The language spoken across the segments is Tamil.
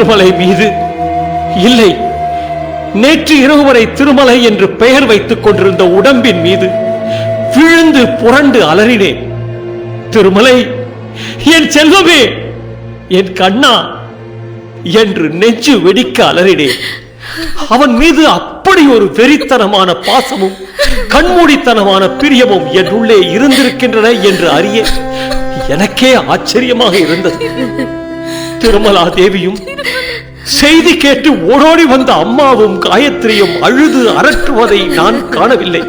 திருமலை மீது. இல்லை நேற்று இரவு வரை திருமலை என்று பெயர் வைத்துக் கொண்டிருந்த உடம்பின் மீது விழுந்து புரண்டு அலறினேன். திருமலை என் செல்வமே என் கண்ணா என்று நெஞ்சு வெடிக்க அலறினேன். அவன் மீது அப்படி ஒரு வெறித்தனமான பாசமும் கண்மூடித்தனமான பிரியமும் என் உள்ளே இருந்திருக்கின்றன என்று அறிய எனக்கே ஆச்சரியமாக இருந்தது. திருமலா தேவியும் செய்தி கேட்டு ஓடோடி வந்த அம்மாவும் காயத்ரியும் அழுது அரற்றுவதை நான் காணவில்லை.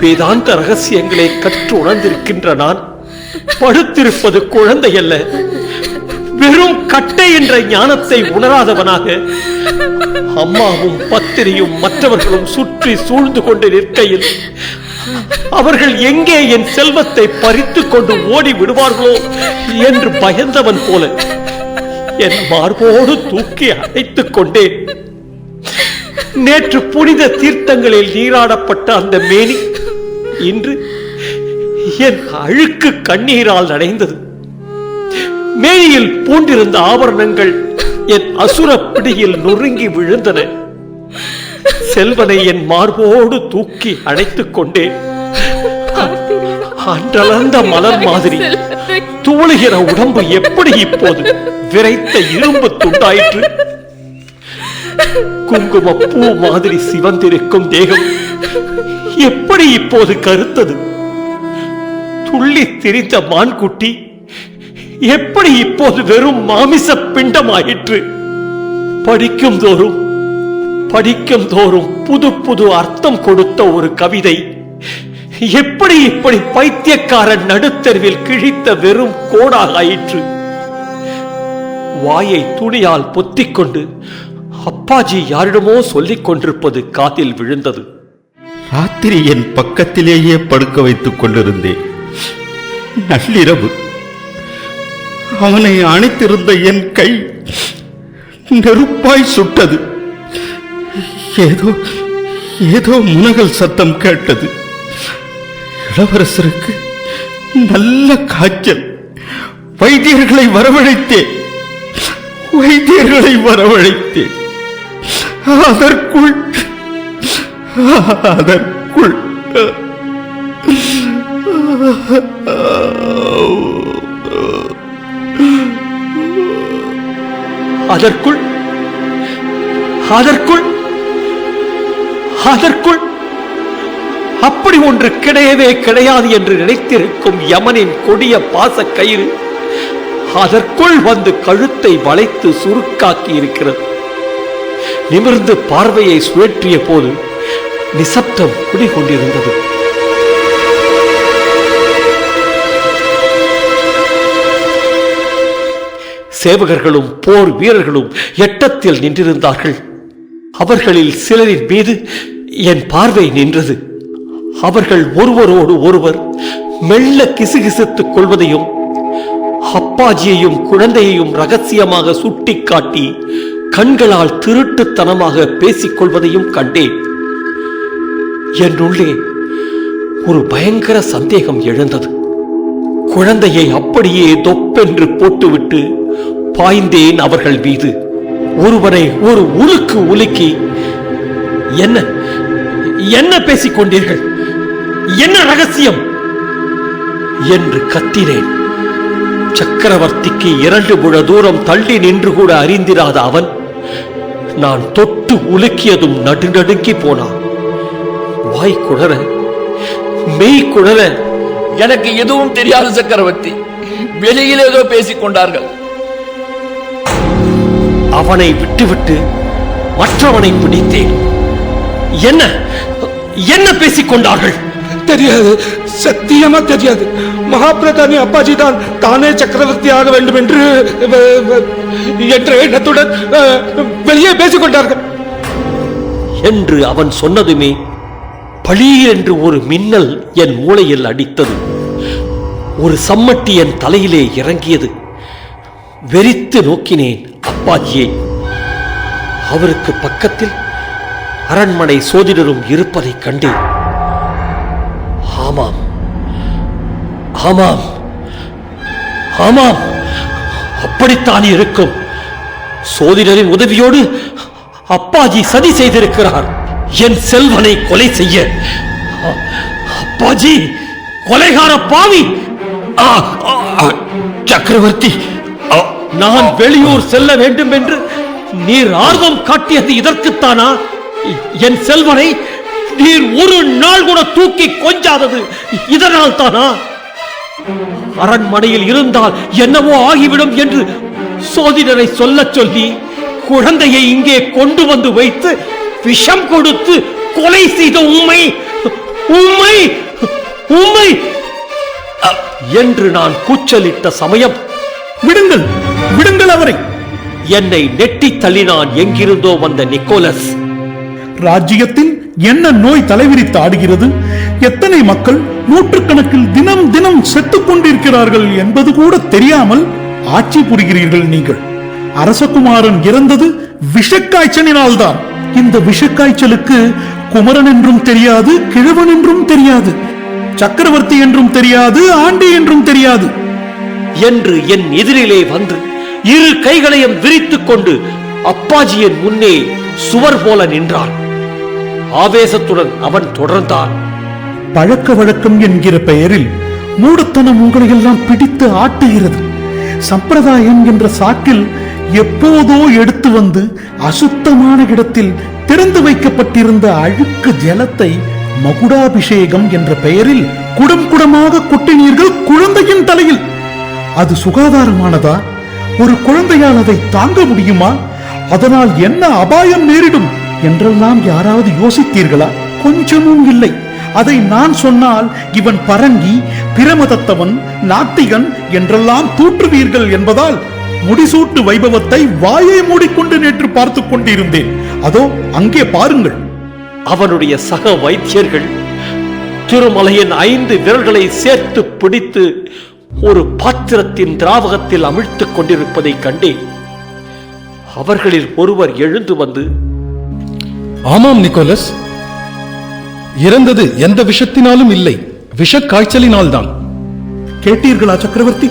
வேதாந்த ரகசியங்களை கற்று உணர்ந்திருக்கின்ற நான் படுத்திருப்பது குழந்தை அல்ல வெறும் கட்டை என்ற ஞானத்தை உணராதவனாக அம்மாவும் பத்திரியும் மற்றவர்களும் சுற்றி சூழ்ந்து கொண்டு நிற்கையில் அவர்கள் எங்கே என் செல்வத்தை பறித்துக் கொண்டு ஓடி விடுவார்களோ என்று பயந்தவன் போல என் மார்போடு தூக்கி அழைத்துக் கொண்டேன். நேற்று புனித தீர்த்தங்களில் நீராடப்பட்ட அந்த மேனி இன்று என் அழுக்கு கண்ணீரால் நடைந்தது மேனியில் பூண்டிருந்த ஆபரணங்கள் என் அசுர பிடியில் நொறுங்கி விழுந்தன. செல்வனை என் மார்போடு தூக்கி அழைத்துக் கொண்டேன். அன்றளர்ந்த மலர் மாதிரி தூளுகிற உடம்பு எப்படி இப்போது? விரைத்த இரும்பு துண்டாயிற்று. குங்கும பூ மாதிரி சிவந்திருக்கும் தேகம் எப்படி இப்போது கருத்தது? துள்ளி திரிந்த மான்குட்டி எப்படி இப்போது வெறும் மாமிச பிண்டமாயிற்று? படிக்கும் தோறும் படிக்கும் தோறும் புது புது அர்த்தம் கொடுத்த ஒரு கவிதை. எப்படி இப்படி பைத்தியக்காரன் நடுத்தெருவில் கிழித்த வெறும் கோடாகாயிற்று. வாயை துணியால் பொத்திக் கொண்டு அப்பாஜி யாரிடமோ சொல்லிக் கொண்டிருப்பது காதில் விழுந்தது. ராத்திரி என் பக்கத்திலேயே படுக்க வைத்துக் கொண்டிருந்தேன். நள்ளிரவு. அவனை அணைத்திருந்த என் கை நெருப்பாய் சுட்டது. ஏதோ ஏதோ முனகல் சத்தம் கேட்டது. இளவரசருக்கு நல்ல காய்ச்சல். வைத்தியர்களை வரவழைத்தேன். வைத்தியர்களை வரவழைத்தேன். அதற்குள் அதற்குள். அதற்குள் அதற்குள். அதற்குள் அப்படி ஒன்று கிடையவே கிடையாது என்று நினைத்திருக்கும் யமனின் கொடிய பாச கயிறு அதற்குள் வந்து கழுத்தை வளைத்து சுருக்காக்கி இருக்கிறது. நிமிர்ந்து பார்வையை சுழற்றிய போது நிசப்தம் குடிகொண்டிருந்தது. சேவகர்களும் போர் வீரர்களும் எட்டத்தில் நின்றிருந்தார்கள். அவர்களில் சிலரின் மீது என் பார்வை நின்றது. அவர்கள் ஒருவரோடு ஒருவர் மெல்ல கிசுகிசுத்துக் கொள்வதையும் அப்பாஜியையும் குழந்தையையும் ரகசியமாக சுட்டிக்காட்டி கண்களால் திருட்டுத்தனமாக பேசிக் கொள்வதையும் கண்டேன். என்னுள்ளே ஒரு பயங்கர சந்தேகம் எழுந்தது. குழந்தையை அப்படியே தொப்பென்று போட்டுவிட்டு பாய்ந்தேன் அவர்கள் மீது. ஒருவனை ஒரு உலுக்கு உலுக்கி என்ன? என்ன பேசிக் கொண்டீர்கள் என்ன ரகசியம்? என்று கத்தினேன். சக்கரவர்த்திக்கு இரண்டு முழ தூரம் தள்ளி நின்று கூட அறிந்திராத அவன் நான் தொட்டு உலுக்கியதும் நடுநடுங்கி போனான். வாய் குளற மெய் குளற எனக்கு எதுவும் தெரியாது சக்கரவர்த்தி. வெளியில் ஏதோ பேசிக் கொண்டார்கள். அவனை விட்டுவிட்டு மற்றவனை பிடித்தேன். என்ன? என்ன பேசிக் கொண்டார்கள் தெரியாது. சத்தியமா தெரியாது. மகாபிரதானி அப்பாஜி தான் தானே சக்கரவர்த்தி ஆக வேண்டும் என்று என்ற எண்ணத்துடன் வெளியே பேசிக் கொண்டார்கள் என்று அவன் சொன்னதுமே பளீரென்று ஒரு மின்னல் என் மூளையில் அடித்தது. ஒரு சம்மட்டி என் தலையிலே இறங்கியது. வெறித்து நோக்கினேன் அப்பாஜியை. அவருக்கு பக்கத்தில் அரண்மனை சோதிடரும் இருப்பதைக் கண்டேன் ஆமாம் ஆமாம் ஆமாம் அப்படித்தான் இருக்கும். சோதிடரின் உதவியோடு அப்பாஜி சதி செய்திருக்கிறார். என் செல்வனை கொலை செய்ய அப்பாஜி கொலைகார பாவி. ஆ, ஆ, சக்கரவர்த்தி நான் வெளியூர் செல்ல வேண்டும் என்று நீர் ஆர்வம் காட்டியது இதற்குத்தானா? என் செல்வனை நீர் ஒரு நாள் கூட தூக்கி கொஞ்சாதது. இதனால் தானா? அரண்மனையில் இருந்தால் என்னவோ ஆகிவிடும் என்று சோதிடரை சொல்ல சொல்லி குழந்தையை இங்கே கொண்டு வந்து வைத்து விஷம் கொடுத்து கொலை செய்த உண்மை உண்மை உண்மை என்று நான் கூச்சலிட்ட சமயம் விடுங்கள் விடுங்கள் அவரை. என்னை நெட்டி தள்ளினான் எங்கிருந்தோ வந்த நிக்கோலஸ். ராஜ்யத்தில் என்ன நோய் தலைவிரித்து ஆடுகிறது? எத்தனை மக்கள் நூற்றுக்கணக்கில் தினம் தினம் செத்துக் கொண்டிருக்கிறார்கள் என்பது கூட தெரியாமல் ஆட்சி புரிகிறீர்கள் நீங்கள். அரசகுமாரன் இறந்தது விஷக்காய்ச்சலினால்தான். இந்த விஷக்காய்ச்சலுக்கு குமரன் என்றும் தெரியாது கிழவன் என்றும் தெரியாது சக்கரவர்த்தி என்றும் தெரியாது ஆண்டி என்றும் தெரியாது. என்று என் எதிரிலே வந்து இரு கைகளையும் விரித்துக் கொண்டு அப்பாஜியின் முன்னே சுவர் போல நின்றான். ஆவேசத்துடன் அவன் தொடர்ந்தான். பழக்க வழக்கம் என்கிற பெயரில் மூடத்தனம் உங்களை எல்லாம் பிடித்து ஆட்டுகிறது. சம்பிரதாயம் என்ற சாக்கில் எப்போதோ எடுத்து வந்து அசுத்தமான இடத்தில் திறந்து வைக்கப்பட்டிருந்த அழுக்கு ஜலத்தை மகுடாபிஷேகம் என்ற பெயரில் குடம் குடமாக கொட்டினீர்கள் குழந்தையின் தலையில். அது சுகாதாரமானதா? ஒரு குழந்தையால் அதை தாங்க முடியுமா? அதனால் என்ன அபாயம் நேரிடும்? என்றெல்லாம் யாராவது யோசித்தீர்களா? கொஞ்சமும் இல்லை. அதை நான் சொன்னால் இவன் பரங்கி பிரமதத்தவன் நாத்திகன் என்றெல்லாம் தூற்றுவீர்கள் என்பதால் முடிசூட்டு வைபவத்தை வாயை மூடிக்கொண்டு நேற்று பார்த்துக் கொண்டிருந்தேன். அதோ அங்கே பாருங்கள். அவனுடைய சக வைத்தியர்கள் திருமலையின் ஐந்து விரல்களை சேர்த்து பிடித்து ஒரு பாத்திரத்தின் திராவகத்தில் அமிழ்த்துக் கொண்டிருப்பதை கண்டேன். அவர்களில் ஒருவர் எழுந்து வந்து ஆமாம் நிக்கோலஸ். இறந்தது எந்த விஷத்தினாலும் இல்லை. விஷக் காய்ச்சலினால்தான் கேட்டீர்களா சக்கரவர்த்தி?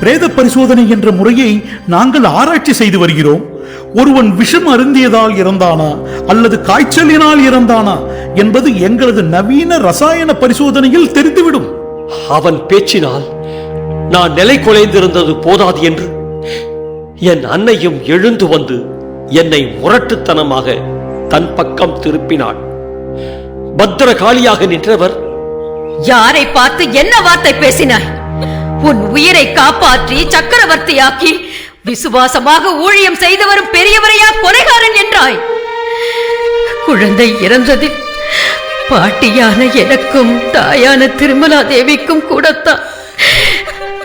பிரேத பரிசோதனை என்ற முறையை நாங்கள் ஆராய்ச்சி செய்து வருகிறோம். ஒருவன் விஷம் அருந்தியதால் இறந்தானா அல்லது காய்ச்சலினால் இறந்தானா என்பது எங்களது நவீன ரசாயன பரிசோதனையில் தெரிந்துவிடும். அவன் பேச்சினால் நான் நிலை குலைந்திருந்தது போதாது என்று என் அன்னையும் எழுந்து வந்து என்னை முரட்டுத்தனமாக தன் பக்கம் திருப்பினாள். பத்திரகாளியாக நின்றவர் யாரை பார்த்து என்ன வார்த்தை பேசினாய்? உன் உயிரை காப்பாற்றி சக்கரவர்த்தியாக்கி விசுவாசமாக ஊழியம் செய்து வரும் பெரியவரையா கொலைகாரன் என்றாய். குழந்தை இறந்ததில் பாட்டியான எனக்கும் தாயான திருமலா தேவிக்கும் கூடத்தான்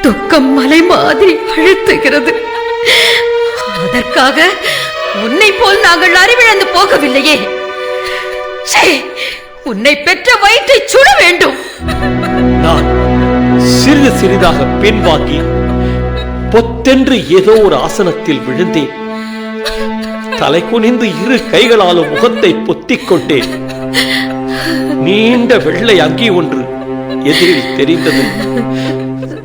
துக்கம் மலை மாதிரி அழுத்துகிறது. அதற்காக உன்னை போல் நாங்கள் அறிவிழந்து போகவில்லையே. ச்சே, உன்னை பெற்ற வயிற்றை சுட வேண்டும். நான் சிறிது சிறிதாக பின்வாங்கி பொத்தென்று ஏதோ ஒரு ஆசனத்தில் விழுந்தேன். தலை குனிந்து இரு கைகளாலும் முகத்தை பொத்திக் கொண்டேன். நீண்ட வெள்ளை அங்கி ஒன்று எதிரில் தெரிந்தது.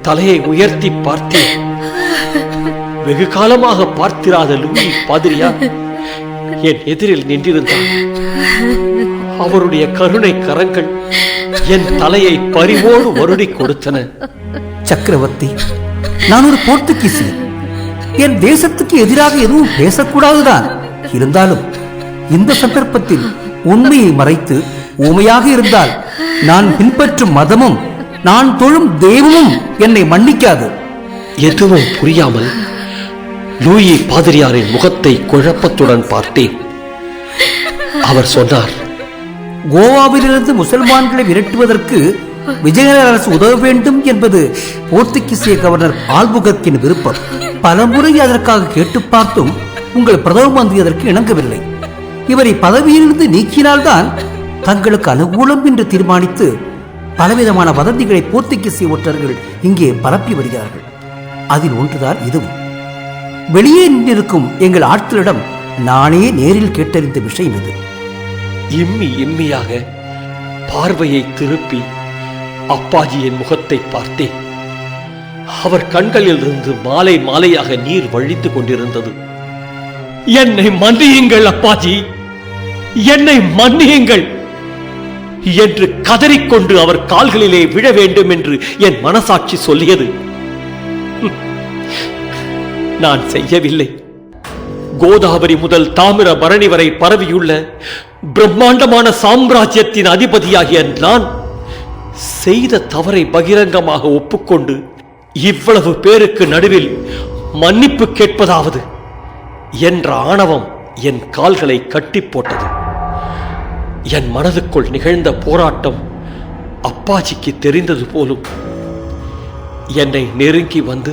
தலையை உயர்த்தி பார்த்தேன். வெகு காலமாக பார்த்திராத லூயி பாதிரியார் என் எதிரில் நின்றிருந்தார் அவருடைய கருணை கரங்கள் என் தலையை பரிவோடு வருடி கொடுத்தன. சக்கரவர்த்தி நான் ஒரு போர்த்துகீசி. என் தேசத்துக்கு எதிராக எதுவும் பேசக்கூடாதுதான். இருந்தாலும் இந்த சந்தர்ப்பத்தில் உண்மையை மறைத்து ஊமையாக இருந்தால் நான் பின்பற்றும் மதமும் நான் தொழும் தெய்வமும் என்னை மன்னிக்காது. எதுவும் புரியாமல் லூயி பாதிரியாரின் முகத்தை குழப்பத்துடன் பார்த்தேன். அவர் சொன்னார் கோவாவிலிருந்து முசல்மான்களை விரட்டுவதற்கு விஜயநகர அரசு உதவ வேண்டும் என்பது போர்த்துகீசிய கவர்னர் ஆல்புகர்க்கின் விருப்பம். பலமுறை அதற்காக கேட்டு பார்த்தும் உங்கள் பிரதம மந்திரி அதற்கு இணங்கவில்லை. இவரை பதவியிலிருந்து நீக்கினால்தான் தங்களுக்கு அனுகூலம் என்று தீர்மானித்து பலவிதமான வதந்திகளை போர்த்துகீசிய ஒற்றர்கள் இங்கே பரப்பி வருகிறார்கள். அதில் ஒன்றுதான் இதுவும். வெளியே நின்றிருக்கும் எங்கள் ஆட்களிடம் நானே நேரில் கேட்டறிந்த விஷயம் இது. இம்மி இம்மியாக பார்வையை திருப்பி அப்பாஜியின் முகத்தை பார்த்தேன். அவர் கண்களில் இருந்து மாலை மாலையாக நீர் வழித்துக் கொண்டிருந்தது. என்னை மன்னியுங்கள் அப்பாஜி. என்னை மன்னியுங்கள் என்று கதறிக்கொண்டு அவர் கால்களிலே விழ வேண்டும் என்று என் மனசாட்சி சொல்லியது. நான் செய்யவில்லை. கோதாவரி முதல் தாமிரபரணி வரை பரவியுள்ள பிரம்மாண்டமான சாம்ராஜ்யத்தின் அதிபதியாகிய நான் செய்த தவறை பகிரங்கமாக ஒப்புக்கொண்டு இவ்வளவு பேருக்கு நடுவில் மன்னிப்பு கேட்பதாவது என்ற ஆணவம் என் கால்களை கட்டி போட்டது. என் மனதுக்குள் நிகழ்ந்த போராட்டம் அப்பாஜிக்கு தெரிந்தது போலும் என்னை நெருங்கி வந்து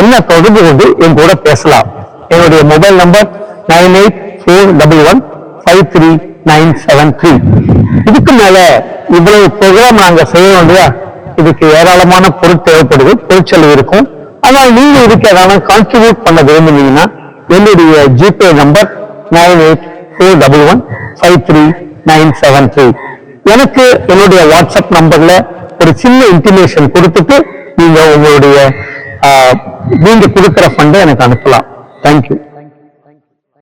என்ன தொடர்பு கொண்டு என் கூட பேசலாம். என்னுடைய mobile number nine eight four double one five three nine seven three இதுக்கு மேல இவ்வளவு ப்ரோக்ராம் நாங்க செய்யறோம் இல்லையா? இதுக்கு ஏராளமான பொருள் தேவைப்படுது. பொருட்செலவு இருக்கும். ஆனால் நீங்க இதுக்கு ஏதாவது கான்ட்ரிபியூட் பண்ண விரும்புனீங்கன்னா என்னுடைய GPay number nine eight four double one five three nine seven three எனக்கு என்னுடைய வாட்ஸ்அப் நம்பர்ல ஒரு சின்ன இன்டிமேஷன் கொடுத்துட்டு நீங்க உங்களுடைய நீங்க கொடுக்கிற ஃபண்டை எனக்கு அனுப்பலாம். தேங்க்யூ